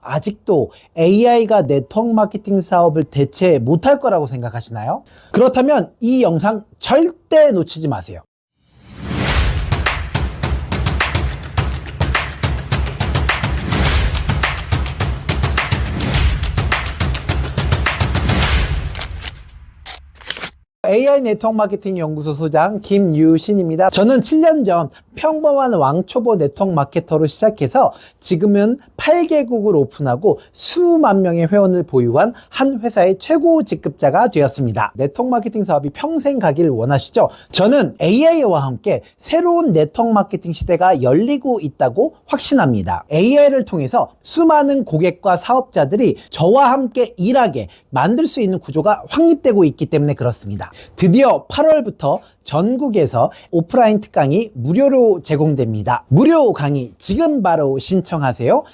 아직도 AI가 네트워크 마케팅 사업을 대체 못할 거라고 생각하시나요? 그렇다면 이 영상 절대 놓치지 마세요. AI 네트워크 마케팅 연구소 소장 김유신입니다. 저는 7년 전 평범한 왕초보 네트워크 마케터로 시작해서 지금은 8개국을 오픈하고 수만 명의 회원을 보유한 한 회사의 최고 직급자가 되었습니다. 네트워크 마케팅 사업이 평생 가기를 원하시죠? 저는 AI와 함께 새로운 네트워크 마케팅 시대가 열리고 있다고 확신합니다. AI를 통해서 수많은 고객과 사업자들이 저와 함께 일하게 만들 수 있는 구조가 확립되고 있기 때문에 그렇습니다. 드디어 8월부터 전국에서 오프라인 특강이 무료로 제공됩니다. 무료 강의 지금 바로 신청하세요.